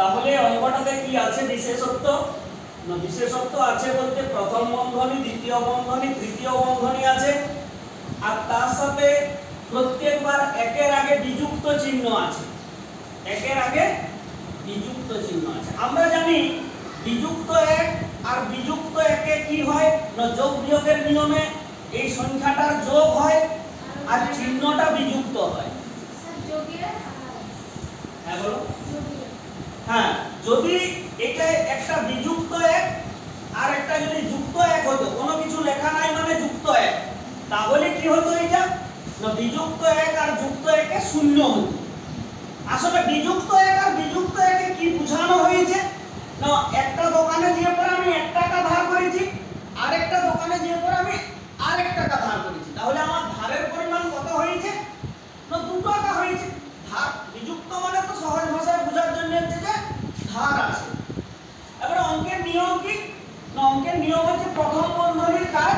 তাহলে অঙ্কটাতে কি আছে বিশেষত্ব? না বিশেষত্ব আছে বলতে প্রথম বন্ধনী দ্বিতীয় বন্ধনী তৃতীয় বন্ধনী আছে। আর তার সাথে প্রত্যেকবার একের আগে বিযুক্ত চিহ্ন আছে। একের আগে বিযুক্ত চিহ্ন আছে। আমরা জানি বিযুক্ত এক আর বিযুক্ত একে কি হয়? না যোগ বিয়োগের নিয়মে এই সংখ্যাটার যোগ হয় আর চিহ্নটা বিযুক্ত হয়। হ্যাঁ বলো হ্যাঁ যদি এটা একটা বিযুক্ত এক আর একটা যদি যুক্ত এক হতো, কোনো কিছু লেখা নাই মানে যুক্ত এক, তাহলে কি হতো এটা? না, বিযুক্ত এক আর যুক্ত একে শূন্য হতো। আসলে বিযুক্ত এক আর বিযুক্ত একে কি বোঝানো হয়েছে? না, একটা দোকানে গিয়ে পরে আমি এক টাকা ধার করেছি, আরেকটা দোকানে গিয়ে পরে আমি আরেক টাকা ধার করেছি। তাহলে আমার ধারের পরিমাণ কত হয়েছে? না দু টাকা হয়েছে। ধার বিযুক্ত মানে তো সহজ ভাষায় বোঝার জন্য হচ্ছে যে ধার আছে। এবারে অঙ্কের নিয়ম কি? না, অঙ্কের নিয়ম হচ্ছে প্রথম বন্ধনীর কাজ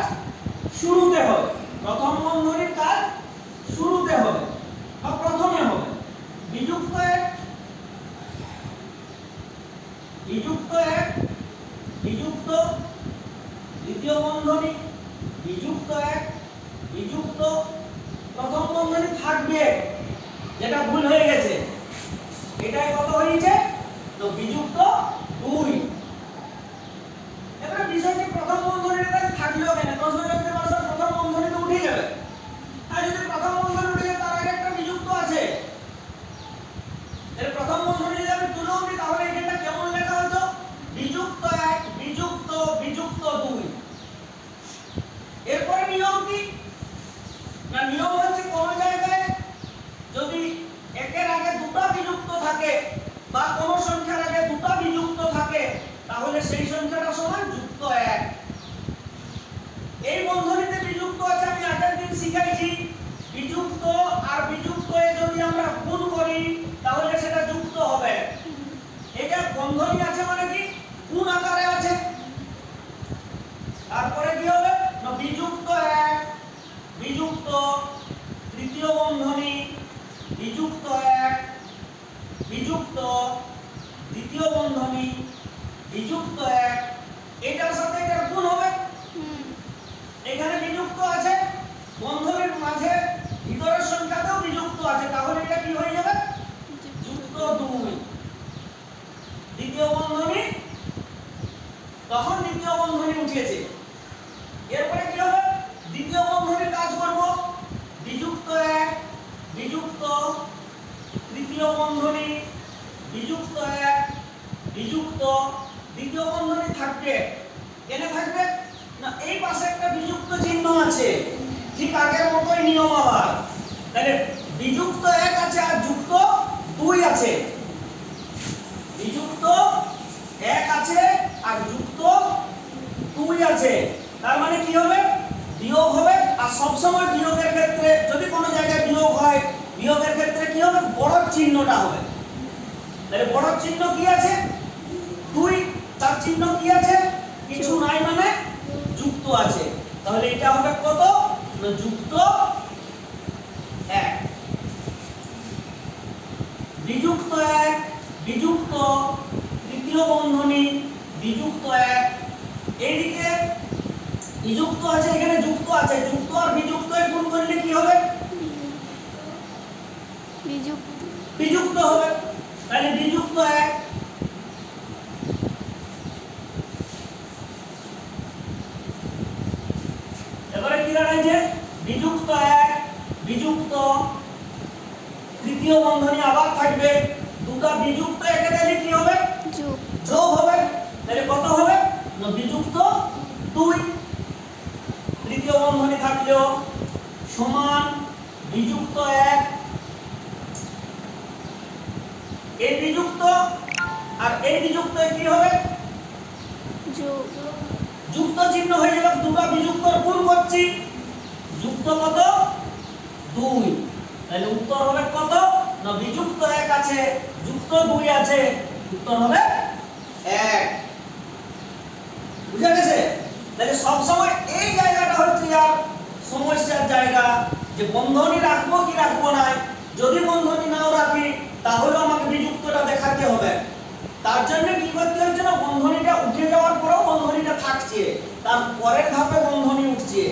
শুরুতে হবে। প্রথম বন্ধনীর কাজ শুরুতে হবে বা প্রথমে হবে। বিযুক্ত এক বিযুক্ত এক বিযুক্ত দ্বিতীয় বন্ধনী বিযুক্ত এক বিযুক্ত প্রথম বন্ধনী থাকবে, যেটা ভুল হয়ে গেছে। এটাই কত হয়েছে? তো বিযুক্ত দুই। এবারে বিষয়টি প্রথম ধরে থাকলেও কেন প্রশ্ন করতে পারছ প্রথম বন্ধনী তো উঠে যাবে আর যদি প্রথম বন্ধনী উঠে যায় তার আগে একটা বিযুক্ত আছে এর প্রথম বন্ধনী যদি আমি তুলেও দিই তাহলে এখানটা কেমন লেখা হতো বিযুক্ত এক বিযুক্ত বিযুক্ত দুই এরপরে নিয়ম কি না নিয়ম হচ্ছে কোন জায়গায় যদি একের আগে দুটো বিযুক্ত থাকে বা কোন সংখ্যার আগে দুটো বিযুক্ত থাকে তাহলে সেই সংখ্যাটা সমান যুক্ত এক এই বন্ধনীতে বিযুক্ত আছে আমি আগের দিন শিখাইছি বিযুক্ত আর বিযুক্ত এ যদি আমরা গুণ করি তাহলে সেটা যুক্ত হবে এটা বন্ধনী আছে মানে কি গুণ আকারে আছে তারপরে কি হবে না বিযুক্ত এক বিযুক্ত তৃতীয় বন্ধনী বিযুক্ত এক বিযুক্ত দ্বিতীয় বন্ধনী বিযুক্ত এক এটার সাথে এটার গুণ হবে। এখানে বিযুক্ত আছে বন্ধনীর মাঝে ভিতরের সংখ্যাতেও বিযুক্ত আছে তাহলে এটা কি হয়ে যাবে? যুক্ত দুই। দ্বিতীয় বন্ধনী তখন দ্বিতীয় বন্ধনী উঠেছে এরপরে কি হবে দ্বিতীয় বন্ধনীর কাজ করব বিযুক্ত এক বিযুক্ত তৃতীয় বন্ধনী বিযুক্ত এক বিযুক্ত দ্বিতীয় বন্ধনী থাকবে থাকবে? না, এই পাশে একটা বিযুক্ত চিহ্ন আছে। ঠিক আগের মতোই নিয়ম আবার তাহলে বিযুক্ত এক আছে আর যুক্ত দুই আছে। বিযুক্ত এক আছে আর যুক্ত দুই আছে। তার মানে কি হবে? বিয়োগ হবে। আর সব সময় বিয়োগের ক্ষেত্রে যদি কোনো জায়গায় বিয়োগ হয়, বিয়োগের ক্ষেত্রে কি হবে? বড় চিহ্নটা হবে। তাহলে বড় চিহ্ন কি আছে? দুই তার চিহ্ন কি আছে? কিছু নাই মানে যুক্ত আছে। তাহলে এটা হবে কত? যুক্ত এক। বিযুক্ত এক বিযুক্ত তৃতীয় বন্ধনী বিযুক্ত এক। এইদিকে বিযুক্ত আছে এখানে যুক্ত আছে। যুক্ত আর বিযুক্ত এর গুণ করলে কি হবে? বিযুক্ত হবে। তাহলে বিযুক্ত এক এবারে কি দাঁড়াইছে বিযুক্ত এক বিযুক্ত তৃতীয় বন্ধনী আবার থাকবে। দুটো বিযুক্ত একে দিলে কি হবে? যোগ। হবে। তাহলে কত হবে? বিযুক্ত দুই। তৃতীয় বন্ধনী থাকলেও সমান বিযুক্ত এক। এই বিযুক্ত আর এই বিযুক্ত কি হবে? যুক্ত চিহ্ন হয়ে যাবে। দুটো বিযুক্তর গুণ করছি। যুক্ত কত? দুই। তাহলে উত্তর হবে কত? না, বিযুক্ত এক আছে, যুক্ত দুই আছে। উত্তর হবে এক। বুঝা গেছে? তাহলে সব সময় এই জায়গাটা হচ্ছে আর সমস্যার জায়গা, যে বন্ধনী রাখব কি রাখব না যদি বন্ধনী নাও রাখি তাহলে আমাকে বিযুক্তটা দেখাতে হবে। তার জন্য কি করতে হচ্ছে না, বন্ধনীটা উঠে যাওয়ার পরেও বন্ধনীটা থাকছে। তার পরের ধাপে বন্ধনী উঠছে।